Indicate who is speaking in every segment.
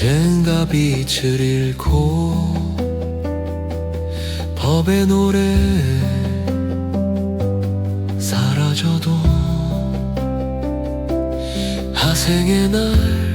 Speaker 1: 언젠가 빛을 잃고 법의 노래 사라져도 하생의 날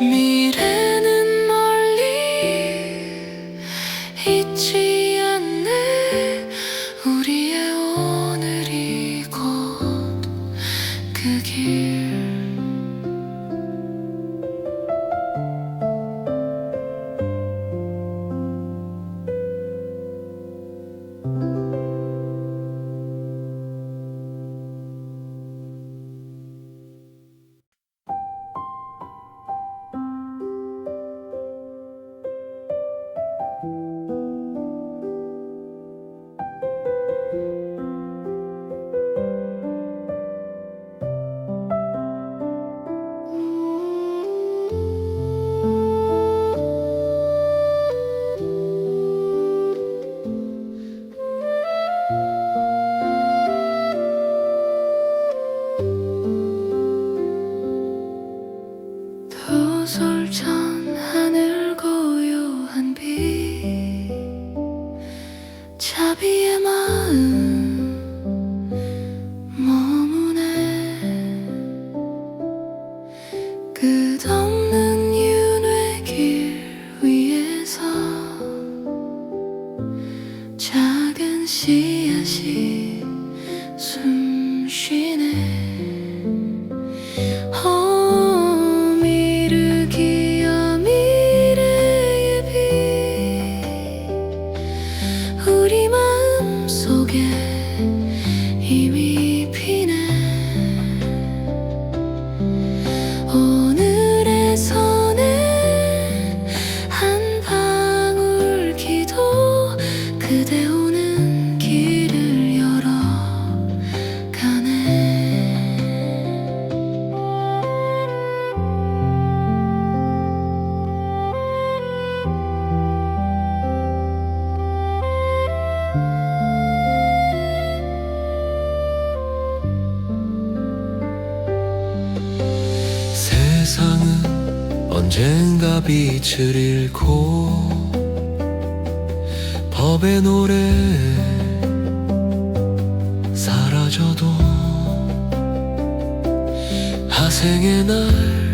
Speaker 2: me.
Speaker 1: 언젠가 빛을 잃고 법의 노래 사라져도 하생의 날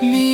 Speaker 2: me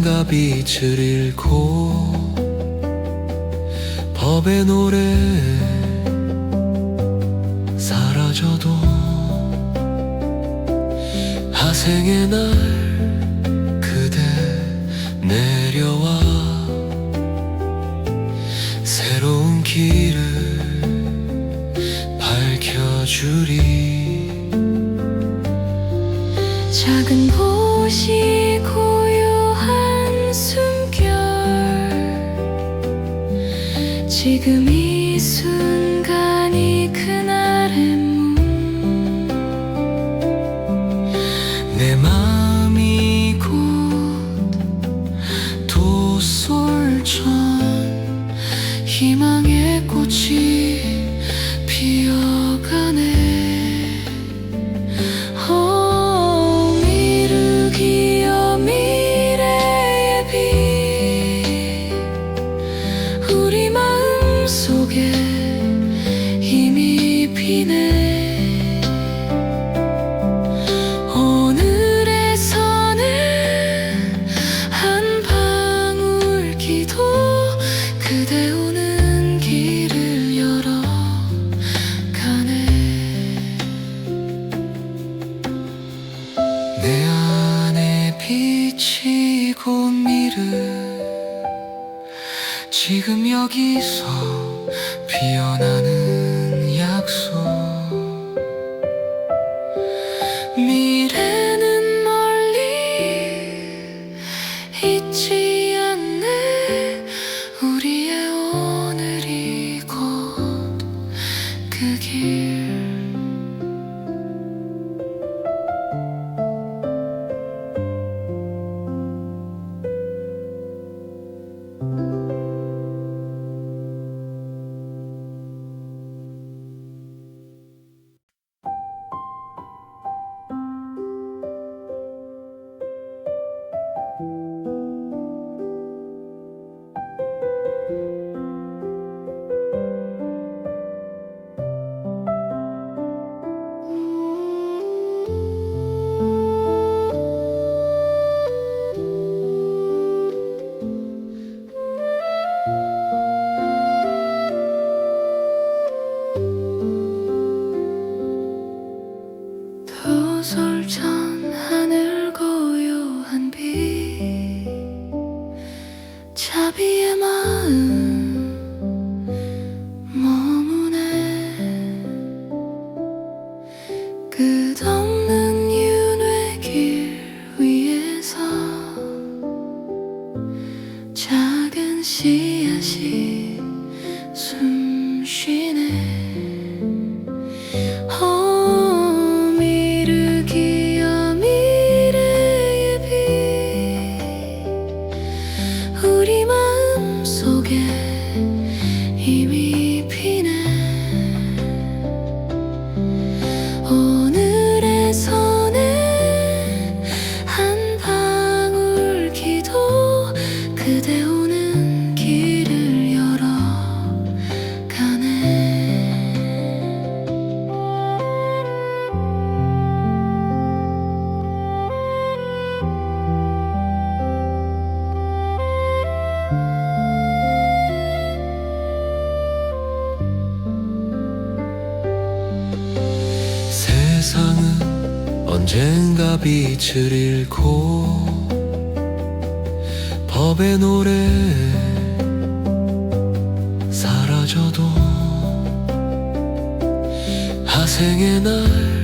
Speaker 2: 찬양과 빛을
Speaker 1: 잃고 법의 노래 사라져도 하생의 날 그대 내려와 새로운 길을 밝혀주리.
Speaker 2: Nie me. 찬양과 빛을
Speaker 1: 잃고 법의 노래 사라져도 하생의 날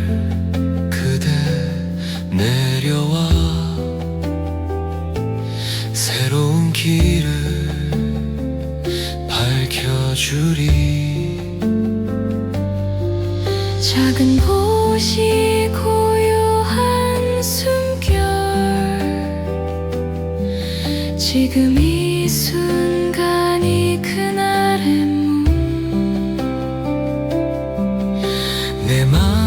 Speaker 1: Nie ma